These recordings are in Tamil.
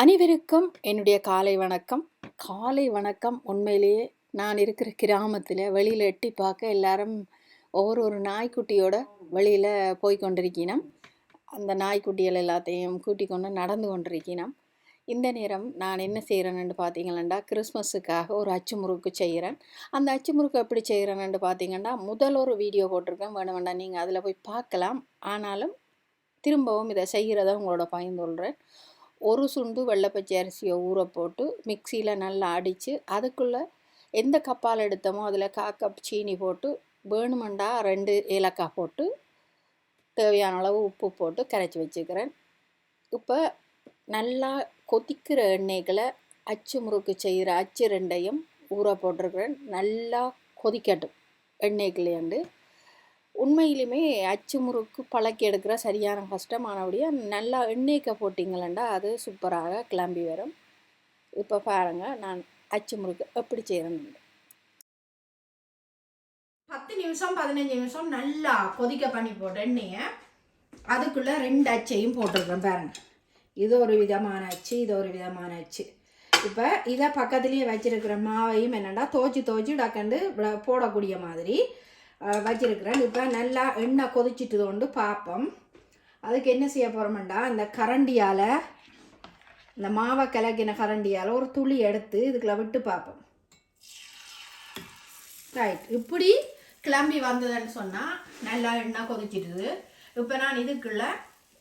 அனைவருக்கும் என்னுடைய காலை வணக்கம். காலை வணக்கம் உண்மையிலேயே நான் இருக்கிற கிராமத்தில் வெளியில் எட்டி பார்க்க எல்லாரும் ஒவ்வொரு ஒரு நாய்க்குட்டியோட வெளியில் போய் கொண்டிருக்கணும் அந்த நாய்க்குட்டிகள் எல்லாத்தையும் கூட்டி கொண்டு நடந்து கொண்டிருக்கணும் இந்த நேரம் நான் என்ன செய்கிறேன்னு பார்த்தீங்கன்னா கிறிஸ்மஸுக்காக ஒரு அச்சு முறுக்கு செய்கிறேன் அந்த அச்சு முறுக்கு எப்படி செய்கிறேன்னு பார்த்தீங்கன்னா முதல் ஒரு வீடியோ போட்டிருக்கேன். வேணும் வேண்டாம் நீங்கள் அதில் போய் பார்க்கலாம். ஆனாலும் திரும்பவும் இதை செய்கிறத உங்களோட பயந்துள்றேன் ஒரு சுண்டு வெள்ளைப்பச்சை அரிசியை ஊற போட்டு மிக்சியில் நல்லா அடித்து அதுக்குள்ளே எந்த கப்பால் எடுத்தோமோ அதில் கா கப் சீனி போட்டு வேணுமெண்டா ரெண்டு ஏலக்காய் போட்டு தேவையான அளவு உப்பு போட்டு கரைச்சி வச்சுக்கிறேன். இப்போ நல்லா கொதிக்கிற எண்ணெய்களை அச்சு முறுக்கு செய்கிற அச்சு ரெண்டையும் ஊற போட்டிருக்கிறேன். நல்லா கொதிக்கட்டும். எண்ணெய்க்குள்ளேண்டு உண்மையிலுமே அச்சு முறுக்கு பழக்கி எடுக்கிற சரியான கஷ்டமானபடியாக நல்லா எண்ணெய்க்க போட்டிங்களேண்டா அது சூப்பராக கிளம்பி வரும். இப்போ பாருங்கள் நான் அச்சு முறுக்கு எப்படி செய்கிறேன் பத்து நிமிஷம் பதினஞ்சு நிமிஷம் நல்லா கொதிக்க பண்ணி போட்ட எண்ணெயை அதுக்குள்ளே ரெண்டு அச்சையும் போட்டிருக்கேன் பாருங்க. இது ஒரு விதமான அச்சு இது ஒரு விதமான அச்சு. இப்போ இதை பக்கத்துலேயே வச்சுருக்கிற மாவையும் என்னென்னா தோச்சி தோச்சி டக்கண்டு போடக்கூடிய மாதிரி வச்சிருக்கிறேன். இப்போ நல்லா எண்ணெய் கொதிச்சிட்டு கொண்டு பார்ப்போம் அதுக்கு என்ன செய்ய போகிறோம்டா இந்த கரண்டியால் இந்த மாவை கலக்கின கரண்டியால் ஒரு துளி எடுத்து இதுக்குள்ள விட்டு பார்ப்போம் ரைட் இப்படி கிளம்பி வந்ததுன்னு சொன்னால் நல்லா எண்ணெய் கொதிச்சிடுது இப்போ நான் இதுக்குள்ளே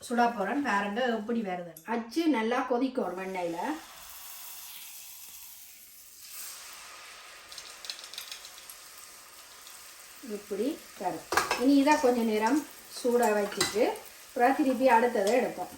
சுட போகிறேன் பாருங்கள் எப்படி வருது அச்சு நல்லா கொதிக்கும் வெண்ணெயில். இப்படி வரும் இனி இதை கொஞ்சம் நேரம் சூடாக வச்சுட்டு அப்புறம் திருப்பி அடுத்ததை எடுப்போம்.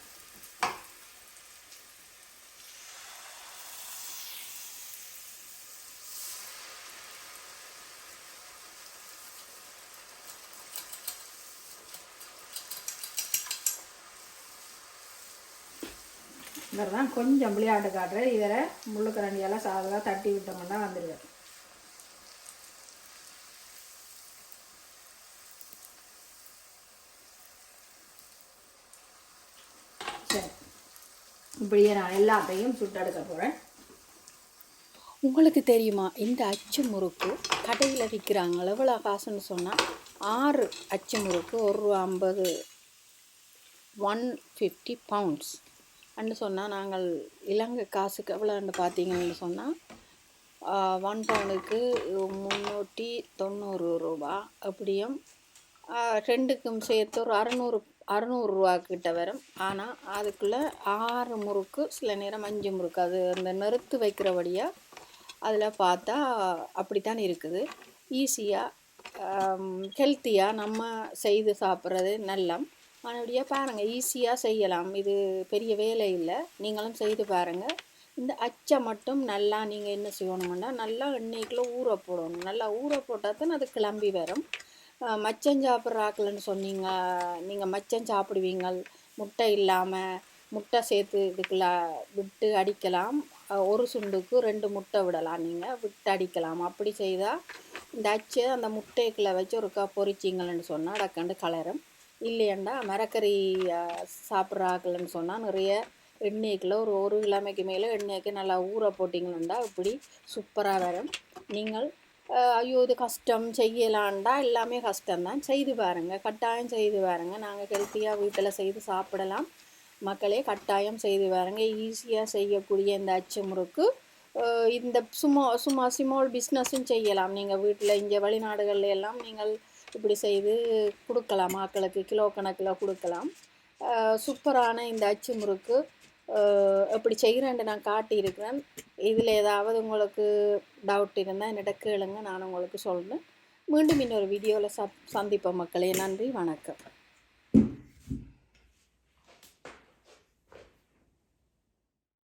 இவர் தான் கொஞ்சம் விளையாட்டு காட்டுறேன் இதில் முள்ளுக்கரண்டியெல்லாம் சாதமாக தட்டி விட்டோம்னா வந்துடுவேன் இப்படியே நான் எல்லாத்தையும் சுட்டெடுக்க போகிறேன் உங்களுக்கு தெரியுமா இந்த அச்சு முறுக்கு கடையில் விற்கிறாங்க எவ்வளோ காசுன்னு சொன்னால் ஆறு அச்சு முறுக்கு ஒரு ஐம்பது ஒன் ஃபிஃப்டி பவுண்ட்ஸ் அன்னு சொன்னால் நாங்கள் இலங்கை காசுக்கு எவ்வளோன்னு பார்த்தீங்கன்னு சொன்னால் ஒன் பவுனுக்கு முந்நூற்றி தொண்ணூறு ரூபா. அப்படியும் ரெண்டுக்கும் சேர்த்து ஒரு அறநூறு அறநூறுரூவா கிட்ட வரும். ஆனால் அதுக்குள்ளே ஆறு முறுக்கு சில நேரம் அஞ்சு முறுக்கு. அது அந்த நிறுத்து வைக்கிறபடியாக அதில் பார்த்தா அப்படித்தான் இருக்குது. ஈஸியாக ஹெல்த்தியாக நம்ம செய்து சாப்பிட்றது நல்லம். மறுபடியாக பாருங்கள் ஈஸியாக செய்யலாம். இது பெரிய வேலை இல்லை. நீங்களும் செய்து பாருங்கள் இந்த அச்சை மட்டும் நல்லா நீங்கள் என்ன செய்யணும்னா நல்லா எண்ணெய்க்குள்ளே ஊற போடணும். நல்லா ஊற போட்டால் தான் அது கிளம்பி வரும். மச்சம் சாப்பிட்றாக்கலன்னு சொன்னீங்க. நீங்கள் மச்சம் சாப்பிடுவீங்கள். முட்டை இல்லாமல் முட்டை சேர்த்து இதுக்குள்ள விட்டு அடிக்கலாம். ஒரு சுண்டுக்கு ரெண்டு முட்டை விடலாம் நீங்கள் விட்டு அடிக்கலாம். அப்படி செய்தால் இந்த அச்சு அந்த முட்டைக்குள்ளே வச்சு ஒருக்கா பொறிச்சிங்கள்னு சொன்னால் அடக்கண்டு கலரும். இல்லையண்டா மரக்கறி சாப்பிட்றாக்கலன்னு சொன்னால் நிறைய எண்ணெய்க்குள்ள ஒரு ஒரு கிழமைக்கு மேலே எண்ணெய்க்கு நல்லா ஊற போட்டிங்களா இப்படி சூப்பராக வரும். நீங்கள் ஐயோ இது கஷ்டம் செய்யலான்டா எல்லாமே கஷ்டம்தான். செய்து பாருங்கள் கட்டாயம் செய்து பாருங்கள் நாங்கள் ஹெல்த்தியாக வீட்டில் செய்து சாப்பிடலாம். மக்களே கட்டாயம் செய்து பாருங்கள் ஈஸியாக செய்யக்கூடிய இந்த அச்சு முறுக்கு இந்த சும்மா சும்மா ஸ்மால் பிஸ்னஸும் செய்யலாம். நீங்கள் வீட்டில் இங்கே வெளிநாடுகளில் எல்லாம் நீங்கள் இப்படி செய்து கொடுக்கலாம். மக்களுக்கு கிலோ கணக்கில் கொடுக்கலாம். சூப்பரான இந்த அச்சு முறுக்கு. எப்படி செய்கிறேன்ட்டு நான் காட்டியிருக்கிறேன். இதில் ஏதாவது உங்களுக்கு டவுட் இருந்தால் என்னிட்ட கேளுங்க நான் உங்களுக்கு சொல்கிறேன் மீண்டும் இன்னொரு வீடியோவில் சப் சந்திப்போம் மக்களே. நன்றி வணக்கம்.